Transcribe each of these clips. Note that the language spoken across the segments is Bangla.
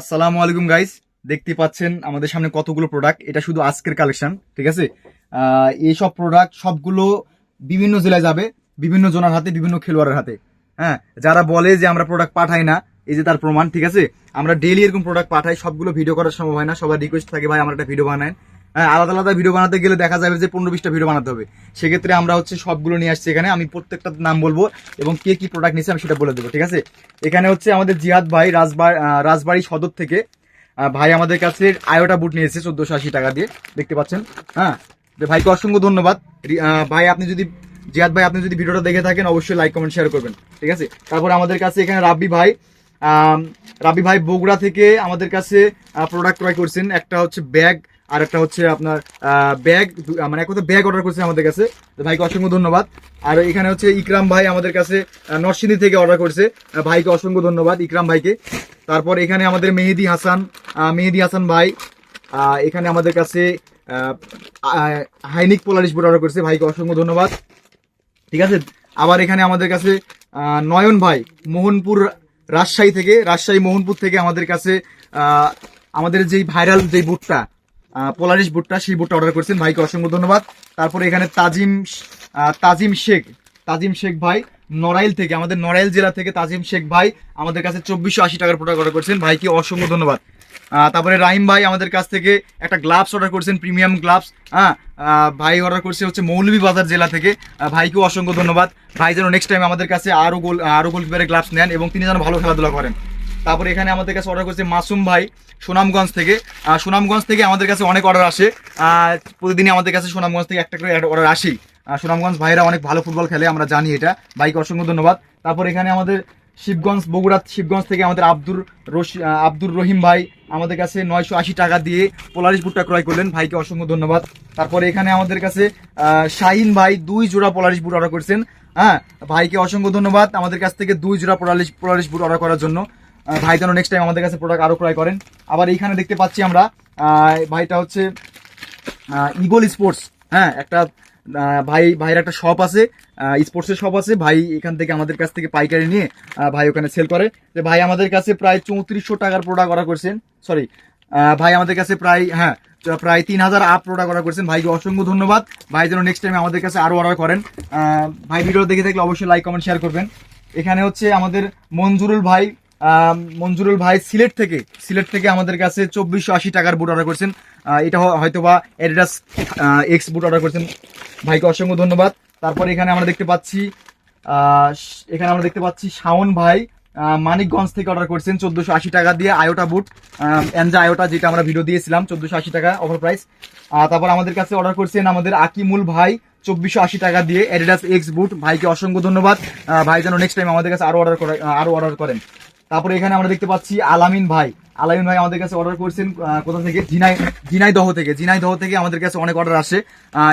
আসসালামু আলাইকুম গাইস দেখতে পাচ্ছেন আমাদের সামনে কতগুলো প্রোডাক্ট এটা শুধু আজকের কালেকশন ঠিক আছে? এইসব প্রোডাক্ট সবগুলো বিভিন্ন জেলায় যাবে, বিভিন্ন জোনার হাতে, বিভিন্ন খেলোয়াড়ের হাতে। হ্যাঁ যারা বলে যে আমরা প্রোডাক্ট পাঠাই না, এই যে তার প্রমাণ, ঠিক আছে? আমরা ডেলি এরকম প্রোডাক্ট পাঠাই, সবগুলো ভিডিও করার সম্ভব হয় না। সবার রিকোয়েস্ট থাকে, ভাই, আমরা একটা ভিডিও বানায় হ্যাঁ আলাদা আলাদা ভিডিও বানাতে গেলে দেখা যাবে যে পনেরো বিশটা ভিডিও বানাতে হবে। সেক্ষেত্রে আমরা হচ্ছে সবগুলো নিয়ে আসছি এখানে। আমি প্রত্যেকটা নাম বলব এবং কে কি প্রোডাক্ট নিয়েছে আমি সেটা বলে দেবো, ঠিক আছে? এখানে হচ্ছে আমাদের জিহাদ ভাই রাজবাড়ি রাজবাড়ি সদর থেকে ভাই আমাদের কাছে আয়োটা বুট নিয়েছে চোদ্দশো আশি টাকা দিয়ে। দেখতে পাচ্ছেন? হ্যাঁ? ভাইকে অসংখ্য ধন্যবাদ। ভাই, আপনি যদি জিয়াদ ভাই, আপনি যদি ভিডিওটা দেখে থাকেন, অবশ্যই লাইক কমেন্ট শেয়ার করবেন, ঠিক আছে? তারপরে আমাদের কাছে এখানে রাব্বি ভাই রাব্বি ভাই বগুড়া থেকে আমাদের কাছে প্রোডাক্ট ক্রয় করছেন। একটা হচ্ছে ব্যাগ আর একটা হচ্ছে আপনার ব্যাগ মানে এক কথা ব্যাগ অর্ডার করছেন আমাদের কাছে। ভাইকে অসংখ্য ধন্যবাদ। আর এখানে হচ্ছে ইকরাম ভাই আমাদের কাছে নরসিংদী থেকে অর্ডার করছে। ভাইকে অসংখ্য ধন্যবাদ, ইকরাম ভাইকে। তারপর এখানে আমাদের মেহেদি হাসান মেহেদি হাসান ভাই এখানে আমাদের কাছে হাইনিক পোলারিশ বোর্ড অর্ডার করছে। ভাইকে অসংখ্য ধন্যবাদ। ঠিক আছে? আবার এখানে আমাদের কাছে নয়ন ভাই, মোহনপুর রাজশাহী থেকে, রাজশাহী মোহনপুর থেকে আমাদের কাছে আমাদের যেই ভাইরাল যেই বুটটা পোলারিশ বুটটা, সেই বুটটা অর্ডার করেছেন। ভাইকে অসংখ্য ধন্যবাদ। তারপরে এখানে তাজিম তাজিম শেখ তাজিম শেখ ভাই, নড়াইল থেকে, আমাদের নড়াইল জেলা থেকে তাজিম শেখ ভাই, আমাদের কাছে চব্বিশশো আশি টাকার প্রোডাক্ট অর্ডার করেছেন। ভাইকে অসংখ্য ধন্যবাদ। তারপরে রাহিম ভাই আমাদের কাছ থেকে একটা গ্লাভস অর্ডার করেছেন প্রিমিয়াম গ্লাভস হ্যাঁ ভাই অর্ডার করছে হচ্ছে মৌলভীবাজার জেলা থেকে। ভাইকেও অসংখ্য ধন্যবাদ। ভাই যেন নেক্সট টাইম আমাদের কাছে আরও গোল আরও গোলকিপারের গ্লাভস নেন এবং তিনি যেন ভালো খেলাধুলা করেন। তারপরে এখানে আমাদের কাছে অর্ডার করছে মাসুম ভাই সুনামগঞ্জ থেকে। সুনামগঞ্জ থেকে আমাদের কাছে অনেক অর্ডার আসে। প্রতিদিনই আমাদের কাছে সুনামগঞ্জ থেকে একটা করে অর্ডার আসেই। সুনামগঞ্জ ভাইরা অনেক ভালো ফুটবল খেলে, আমরা জানি এটা। ভাইকে অসংখ্য ধন্যবাদ। তারপর এখানে আমাদের শিবগঞ্জ, বগুড়া, শিবগঞ্জ থেকে আমাদের আব্দুর রশি আব্দুর রহিম ভাই আমাদের কাছে নয়শো আশি টাকা দিয়ে পোলারিশ বুটটা ক্রয় করলেন। ভাইকে অসংখ্য ধন্যবাদ। তারপরে এখানে আমাদের কাছে শাহিন ভাই দুই জোড়া পোলারিশ বুট অর্ডার করছেন। হ্যাঁ ভাইকে অসংখ্য ধন্যবাদ আমাদের কাছ থেকে দুই জোড়া পোলারিশ পোলারিশ বুট অর্ডার করার জন্য। ভাই যেন নেক্সট টাইম আমাদের কাছে প্রোডাক্ট আরও ক্রয় করেন। আবার এইখানে দেখতে পাচ্ছি আমরা ভাইটা হচ্ছে ইগল স্পোর্টস হ্যাঁ একটা ভাই, ভাইয়ের একটা শপ আছে স্পোর্টসের শপ আছে। ভাই এখান থেকে আমাদের কাছ থেকে পাইকারি নিয়ে ভাই ওখানে সেল করে। যে ভাই আমাদের কাছে প্রায় চৌত্রিশশো টাকার প্রোডাক্ট অর্ডার করছেন। সরি ভাই আমাদের কাছে প্রায় হ্যাঁ প্রায় তিন হাজার আপ প্রোডাক্ট অর্ডার করছেন। ভাইকে অসংখ্য ধন্যবাদ। ভাই যেন নেক্সট টাইম আমাদের কাছে আরও অর্ডার করেন। ভাই ভিডিও দেখে থাকলে অবশ্যই লাইক কমেন্ট শেয়ার করবেন। এখানে হচ্ছে আমাদের মঞ্জুরুল ভাই মঞ্জুরুল ভাই সিলেট থেকে সিলেট থেকে আমাদের কাছে চব্বিশশো আশি টাকার বুট অর্ডার করছেন। এটা হ- হয়তোবা এডিডাস এক্স বুট অর্ডার করছেন। ভাইকে অসংখ্য ধন্যবাদ। তারপর এখানে আমরা দেখতে পাচ্ছি এখানে আমরা দেখতে পাচ্ছি শাওন ভাই মানিকগঞ্জ থেকে অর্ডার করছেন চোদ্দোশো আশি টাকা দিয়ে আয়োটা বুট এনজা আয়োটা যেটা আমরা ভিডিও দিয়েছিলাম চোদ্দশো আশি টাকা অফার প্রাইস তারপর আমাদের কাছে অর্ডার করছেন আমাদের আকিমুল ভাই চব্বিশশো আশি টাকা দিয়ে অ্যাডিডাস এক্স বুট ভাইকে অসংখ্য ধন্যবাদ। ভাই যেন নেক্সট টাইম আমাদের কাছে আরও অর্ডার করে আহ, আরও অর্ডার করেন। তারপরে এখানে আমরা দেখতে পাচ্ছি আলামিন ভাই। আলামিন ভাই আমাদের কাছে অর্ডার করছেন কোথা থেকে? জিনাই, জিনাইদহ থেকে। জিনাইদহ থেকে আমাদের কাছে অনেক অর্ডার আসে।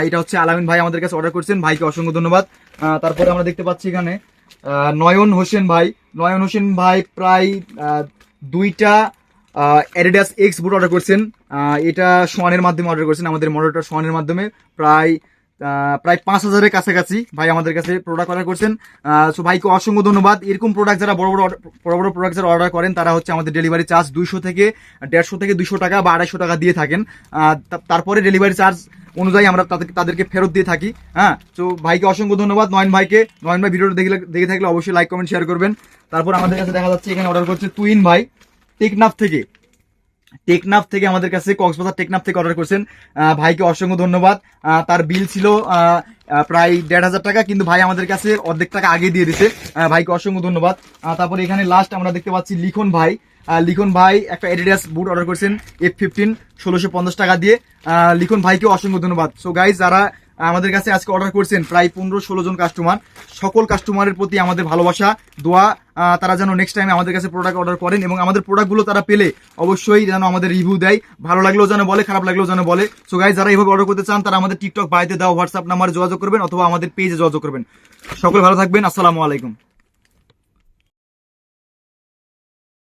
এটা হচ্ছে আলামিন ভাই আমাদের কাছে অর্ডার করছেন। ভাইকে অসংখ্য ধন্যবাদ। তারপরে আমরা দেখতে পাচ্ছি এখানে নয়ন হোসেন ভাই। নয়ন হোসেন ভাই প্রায় দুইটা অ্যাডিডাস এক্স বুট অর্ডার করছেন। এটা সোয়ানের মাধ্যমে অর্ডার করছেন। আমাদের মডেলটা সোয়ানের মাধ্যমে। প্রায় প্রায় পাঁচ হাজারের কাছাকাছি ভাই আমাদের কাছে প্রোডাক্ট অর্ডার করছেন। সো ভাইকে অসংখ্য ধন্যবাদ। এরকম প্রোডাক্ট যারা বড় বড় বড় বড় প্রোডাক্ট যারা অর্ডার করেন, তারা হচ্ছে আমাদের ডেলিভারি চার্জ দুইশো থেকে দেড়শো থেকে দুইশো টাকা বা আড়াইশো টাকা দিয়ে থাকেন। তারপরে ডেলিভারি চার্জ অনুযায়ী আমরা তাদের- তাদেরকে ফেরত দিয়ে থাকি। হ্যাঁ তো ভাইকে অসংখ্য ধন্যবাদ। নয়ন ভাইকে নয়ন ভাই ভিডিওটা দেখলে দেখে থাকলে অবশ্যই লাইক কমেন্ট শেয়ার করবেন। তারপর আমাদের কাছে দেখা যাচ্ছে, এখানে অর্ডার করছে তুইন ভাই। টেকনাফ থেকে। টেকনাফ থেকে আমাদের কাছে, কক্সবাজার টেকনাফ থেকে অর্ডার করছেন। ভাইকে অসংখ্য ধন্যবাদ। তার বিল ছিল প্রায় দেড় হাজার টাকা, কিন্তু ভাই আমাদের কাছে অর্ধেক টাকা আগে দিয়ে দিতে ভাইকে অসংখ্য ধন্যবাদ। তারপরে এখানে লাস্ট আমরা দেখতে পাচ্ছি লিখন ভাই। লিখন ভাই একটা এডিডাস বুট অর্ডার করেছেন এফ ফিফটিন ষোলোশো পঞ্চাশ টাকা দিয়ে। লিখন ভাইকে অসংখ্য ধন্যবাদ। সো গাইজ যারা আমাদের কাছে আজকে অর্ডার করছেন প্রায় পনেরো ষোলো জন কাস্টমার সকল কাস্টমারের প্রতি আমাদের ভালোবাসা, দোয়া তারা যেন নেক্সট টাইমে আমাদের কাছে প্রোডাক্ট অর্ডার করেন এবং আমাদের প্রোডাক্টগুলো তারা পেলে অবশ্যই যেন আমাদের রিভিউ দেয়। ভালো লাগলেও যেন বলে, খারাপ লাগলেও যেন বলে। সো গাইজ যারা এইভাবে অর্ডার করতে চান, তারা আমাদের টিকটক বাইতে দেওয়া হোয়াটসঅ্যাপ নাম্বারে যোগাযোগ করবেন অথবা আমাদের পেজে যোগাযোগ করবেন। সকলে ভালো থাকবেন, আসসালামু আলাইকুম।